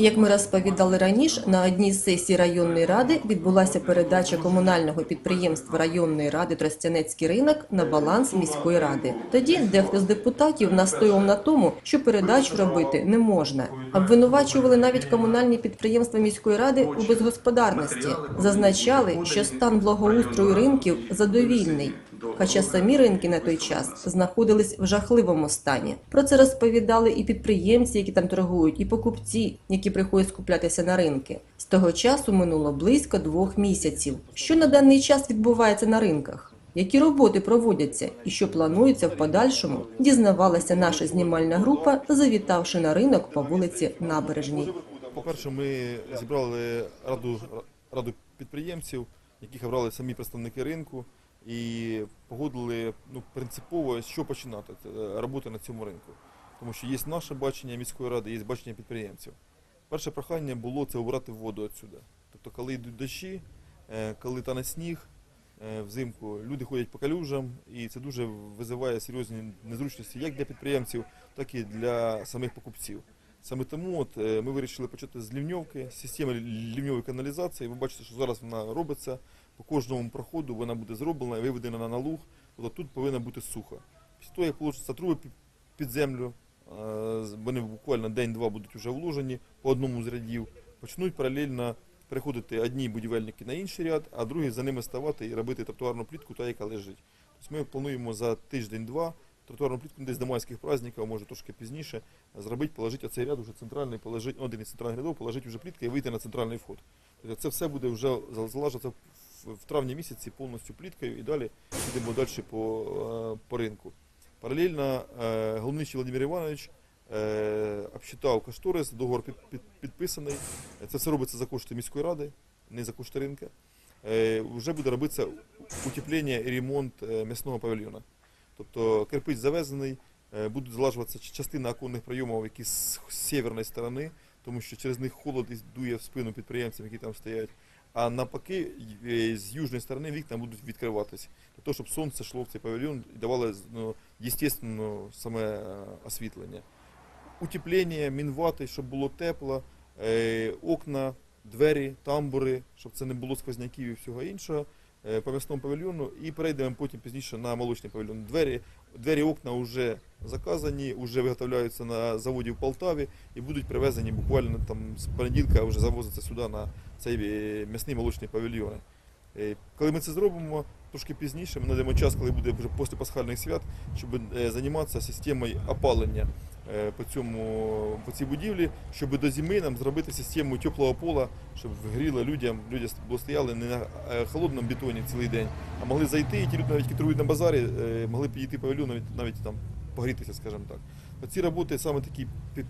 Як ми розповідали раніше, на одній з сесій районної ради відбулася передача комунального підприємства районної ради Тростянецький ринок на баланс міської ради. Тоді дехто з депутатів настояв на тому, що передачу робити не можна. Обвинувачували навіть комунальні підприємства міської ради у безгосподарності. Зазначали, що стан благоустрою ринків задовільний. Хоча самі ринки на той час знаходились в жахливому стані. Про це розповідали і підприємці, які там торгують, і покупці, які приходять скуплятися на ринки. З того часу минуло близько двох місяців. Що на даний час відбувається на ринках? Які роботи проводяться і що планується в подальшому, дізнавалася наша знімальна група, завітавши на ринок по вулиці Набережній. По-перше, ми зібрали раду, раду підприємців, яких обрали самі представники ринку, і погодили ну, принципово, що починати е, роботу на цьому ринку. Тому що є наше бачення міської ради, є бачення підприємців. Перше прохання було це обрати воду відсюди. Тобто, коли йдуть дощі, е, коли тане сніг е, взимку, люди ходять по калюжам, і це дуже визиває серйозні незручності як для підприємців, так і для самих покупців. Саме тому от, ми вирішили почати з лівньовки, з системи лівньової каналізації. Ви бачите, що зараз вона робиться. По кожному проходу вона буде зроблена і виведена на налуг. Тобто тут повинна бути сухо. Після того, як получаться труби під- землю, е, вони буквально день-два будуть вже вложені по одному з рядів, почнуть паралельно переходити одні будівельники на інший ряд, а другі за ними ставати і робити тротуарну плітку, та яка лежить. Тобто ми плануємо за тиждень-два тротуарну плітку десь до майських праздників, може трошки пізніше, зробити, положити оцей ряд уже центральний, положити, один із центральних рядів, положити вже плітки і вийти на центральний вход. Тобто це все буде вже зал- залажатися в, травні місяці повністю пліткою і далі підемо далі по, е, по ринку. Паралельно е, головничий Володимир Іванович е, обсчитав кошторис, договор під, під, підписаний. Це все робиться за кошти міської ради, не за кошти ринка. Вже буде робитися утеплення і ремонт м'ясного павільйона. Тобто кирпич завезений, будуть залажуватися частина оконних прийомів, які з северної сторони, тому що через них холод дує в спину підприємцям, які там стоять. А навпаки, е, з южної сторони вікна будуть відкриватись, для того, щоб сонце йшло в цей павільйон і давало ну, естественно, саме е, освітлення. Утеплення, мінвати, щоб було тепло, е, окна, двері, тамбури, щоб це не було сквозняків і всього іншого по м'ясному павільйону і перейдемо потім пізніше на молочний павільйон. Двері, двері окна вже заказані, вже виготовляються на заводі в Полтаві і будуть привезені буквально там з понеділка вже завозяться сюди на цей е, м'ясний молочний павільйон. Е, Коли ми це зробимо, трошки пізніше, ми знайдемо час, коли буде вже після пасхальних свят, щоб е, займатися системою опалення по, цьому, по цій будівлі, щоб до зими нам зробити систему теплого пола, щоб гріло людям, люди стояли не на е, холодному бетоні цілий день, а могли зайти, і ті люди, навіть які на базарі, е, могли підійти павільйону, навіть, навіть там погрітися, скажімо так. Ці роботи саме такі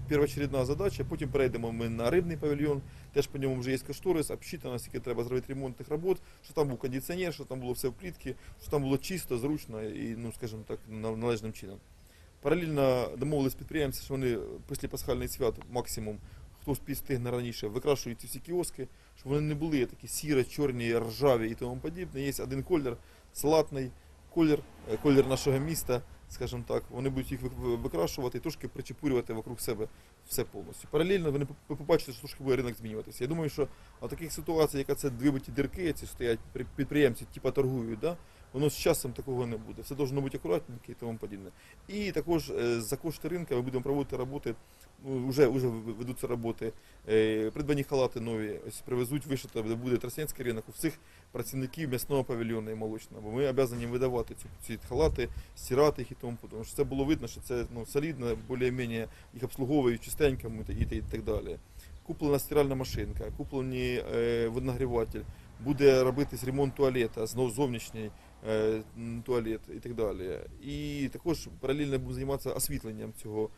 першочередна задача. Потім перейдемо ми на рибний павільйон. Теж по ньому вже є кошторис, обсчитано, скільки треба зробити ремонтних робот, що там був кондиціонер, що там було все в плітки, що там було чисто, зручно і, ну скажімо так, на- належним чином. Паралельно домовились підприємці, що вони після пасхальних свят максимум, хто встигне раніше, викрашують ці всі кіоски, щоб вони не були такі сіро, чорні, ржаві і тому подібне. Є один колір, салатний колір, е, колір нашого міста, скажімо так. Вони будуть їх викрашувати і трошки причепурювати вокруг себе все повністю. Паралельно вони по- побачите, що трошки буде ринок змінюватися. Я думаю, що в таких ситуаціях, яка це вибиті дірки, ці стоять підприємці, типа торгують, да? воно з часом такого не буде. Все должно бути акуратненько і тому подібне. І також е, за кошти ринку ми будемо проводити роботи, ну, вже, вже ведуться роботи, е, придбані халати нові, ось привезуть вишито, де буде Тростянський ринок у всіх працівників м'ясного павільйону і молочного, бо ми обов'язані видавати ці, ці халати, стирати їх і тому подобне. Щоб це було видно, що це ну, солідно, більш-менш їх обслуговують частенько і, та- і, і так далі. Куплена стиральна машинка, куплений е, водонагріватель, буде робитись ремонт туалета, знов зовнішній е, туалет і так далі. І також паралельно будемо займатися освітленням цього,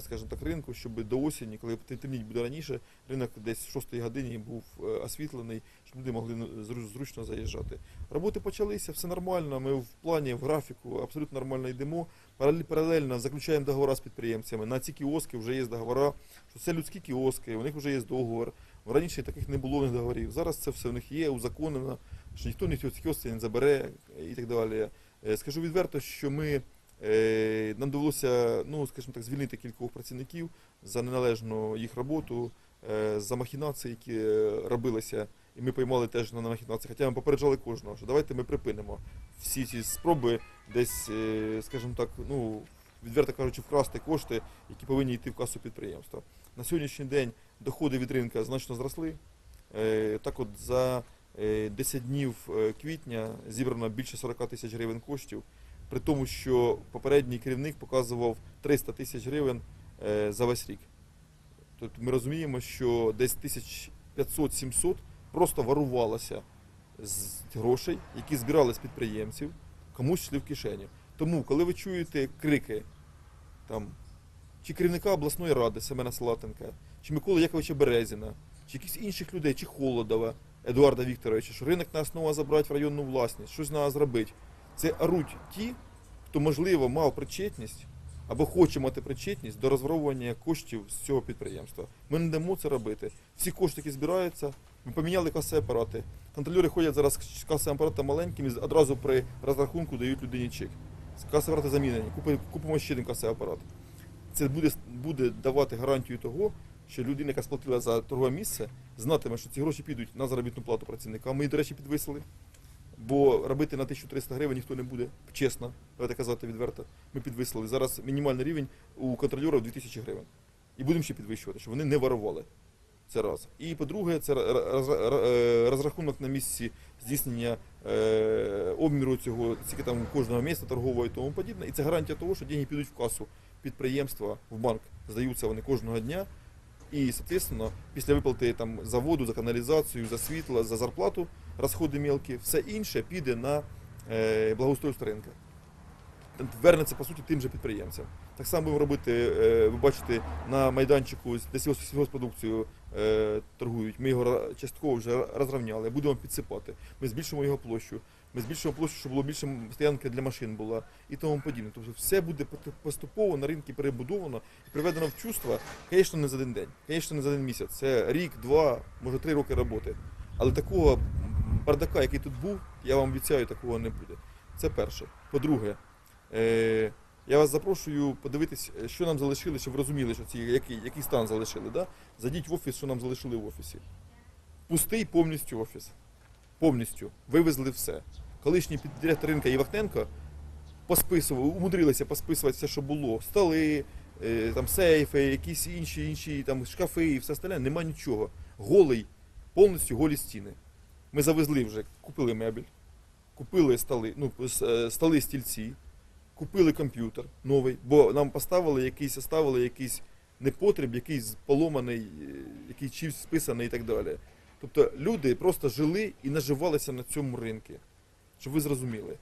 скажімо так, ринку, щоб до осені, коли темніть буде раніше, ринок десь в 6 годині був е, освітлений, щоб люди могли ну, зручно заїжджати. Роботи почалися, все нормально. Ми в плані, в графіку абсолютно нормально йдемо. Паралель- Паралельно заключаємо договори з підприємцями. На ці кіоски вже є договори, що це людські кіоски, у них вже є договор. Раніше таких не було договорів. Зараз це все в них є, узаконено, що ніхто ні ці кіоски не забере і так далі. Е, Скажу відверто, що ми е, нам довелося, ну скажімо так, звільнити кількох працівників за неналежну їх роботу. е, за махінації, які е, робилися, і ми поймали теж на махінації. Хоча ми попереджали кожного, що давайте ми припинимо всі ці спроби десь, е, скажімо так, ну, відверто кажучи, вкрасти кошти, які повинні йти в касу підприємства. На сьогоднішній день доходи від ринка значно зросли. Е, Так от за е, 10 днів е, квітня зібрано більше 40 тисяч гривень коштів, при тому, що попередній керівник показував 300 тисяч гривень е, за весь рік. Тобто ми розуміємо, що десь 1500-700 просто варувалося з грошей, які збирали з підприємців, комусь йшли в кишені. Тому, коли ви чуєте крики там, чи керівника обласної ради Семена Салатенка, чи Миколи Яковича Березіна, чи якихось інших людей, чи Холодова Едуарда Вікторовича, що ринок нас знову забрати в районну власність, щось треба зробити. Це оруть ті, хто, можливо, мав причетність або хоче мати причетність до розворовування коштів з цього підприємства. Ми не дамо це робити. Всі кошти, які збираються, ми поміняли каси апарати. Контролери ходять зараз з касовим апаратом маленьким і одразу при розрахунку дають людині чек. Каси апарати замінені. Купимо ще один касовий апарат. Це буде, буде давати гарантію того, що людина, яка сплатила за торгове місце, знатиме, що ці гроші підуть на заробітну плату працівника. Ми, до речі, підвисили. Бо робити на 1300 гривень ніхто не буде, чесно, давайте казати відверто. Ми підвисили. Зараз мінімальний рівень у контролера 2000 гривень. І будемо ще підвищувати, щоб вони не варували. Це раз. І по-друге, це е, розрахунок на місці здійснення е, обміру цього, скільки там кожного місця торгового і тому подібне. І це гарантія того, що деньги підуть в касу підприємства, в банк. Здаються вони кожного дня. І, соответственно, після виплати там за воду, за каналізацію, за світло, за зарплату, розходи мілкі, все інше піде на е, благоустройство ринка. Вернеться, по суті, тим же підприємцям. Так само будемо робити, е, ви бачите, на майданчику, де сільгосп- сільгоспродукцію е, торгують. Ми його частково вже розрівняли, будемо підсипати. Ми збільшимо його площу. Ми збільшимо площу, щоб було більше стоянки для машин була і тому подібне. Тобто все буде поступово на ринку перебудовано і приведено в чувство, звісно, не за один день, звісно, не за один місяць. Це рік, два, може три роки роботи. Але такого бардака, який тут був, я вам обіцяю, такого не буде. Це перше. По-друге, е, я вас запрошую подивитись, е, що нам залишили, щоб ви розуміли, що ці, який, який стан залишили. Да? Зайдіть в офіс, що нам залишили в офісі. Пустий повністю офіс. Повністю. Вивезли все. Колишній піддиректор ринка Євахненко посписував, умудрилися посписувати все, що було. Столи, е, там, сейфи, якісь інші, інші там, шкафи і все остальне. Нема нічого. Голий, повністю голі стіни. Ми завезли вже, купили мебель, купили столи, ну, е, столи стільці, купили комп'ютер новий, бо нам поставили якийсь, оставили якийсь непотріб, якийсь поломаний, е, який чимсь списаний і так далі. Тобто люди просто жили і наживалися на цьому ринку. Щоб ви зрозуміли.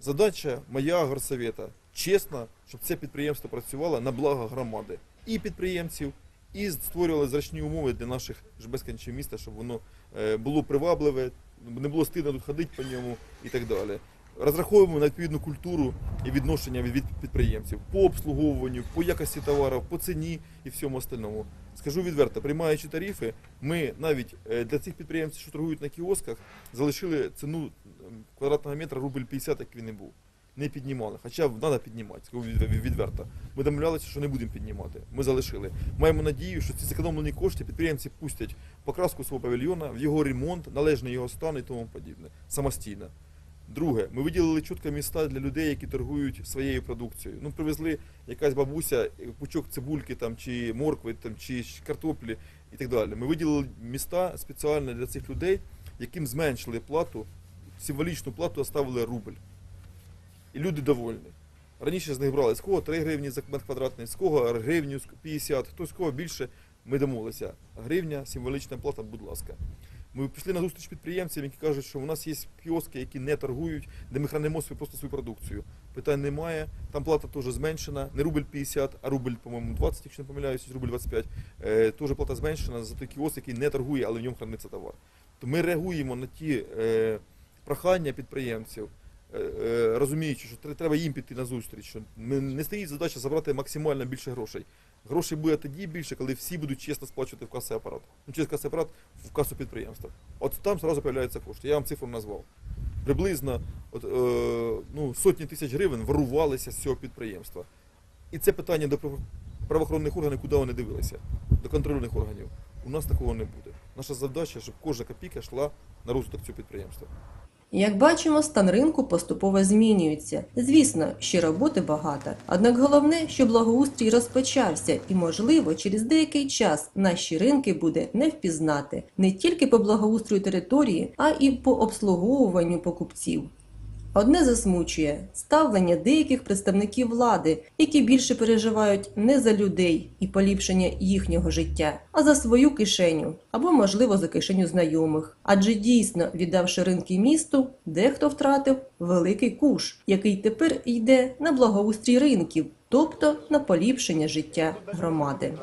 Задача моя горсовета чесно, щоб це підприємство працювало на благо громади і підприємців, і створювали зручні умови для наших жбесканчів міста, щоб воно е, було привабливе, не було стидно тут ходити по ньому і так далі. Розраховуємо на відповідну культуру і відношення від підприємців по обслуговуванню, по якості товарів, по ціні і всьому остальному. Скажу відверто, приймаючи тарифи, ми навіть е, для цих підприємців, що торгують на кіосках, залишили ціну квадратного метра рубль 50, як він і був. Не піднімали. Хоча треба піднімати, скажу від- від- відверто. Ми домовлялися, що не будемо піднімати. Ми залишили. Маємо надію, що ці зекономлені кошти підприємці пустять покраску свого павільйона, в його ремонт, належний його стан і тому подібне. Самостійно. Друге, ми виділили чітко міста для людей, які торгують своєю продукцією. Ну, привезли якась бабуся, е, пучок цибульки там, чи моркви, там, чи картоплі і так далі. Ми виділили міста спеціально для цих людей, яким зменшили плату, символічну плату оставили рубль. І люди довольні. Раніше з них брали з кого 3 гривні за метр квадратний, з кого гривню 50, хто з кого більше. Ми домовилися. Гривня, символічна плата, будь ласка. Ми пішли на зустріч підприємцям, які кажуть, що у нас є кіоски, які не торгують, де ми хранимо свою просто свою продукцію. Питань немає. Там плата теж зменшена. Не рубль 50, а рубль, по-моєму, 20, якщо не помиляюсь, рубль 25. Е, теж плата зменшена за той кіоск, який не торгує, але в ньому храниться товар. То ми реагуємо на ті е, прохання підприємців, е, е, розуміючи, що треба їм піти на зустріч. Що не стоїть задача забрати максимально більше грошей. Грошей буде тоді більше, коли всі будуть чесно сплачувати в касовий апарат. Ну, через касовий апарат в касу підприємства. От там одразу з'являються кошти. Я вам цифру назвав. Приблизно от, е, ну, сотні тисяч гривень вирувалися з цього підприємства. І це питання до правоохоронних органів, куди вони дивилися, до контрольних органів. У нас такого не буде. Наша завдача, щоб кожна копійка йшла на розвиток цього підприємства. Як бачимо, стан ринку поступово змінюється. Звісно, ще роботи багато. Однак головне, що благоустрій розпочався, і, можливо, через деякий час наші ринки буде не впізнати не тільки по благоустрою території, а і по обслуговуванню покупців. Одне засмучує ставлення деяких представників влади, які більше переживають не за людей і поліпшення їхнього життя, а за свою кишеню або, можливо, за кишеню знайомих. Адже дійсно, віддавши ринки місту, дехто втратив великий куш, який тепер йде на благоустрій ринків, тобто на поліпшення життя громади.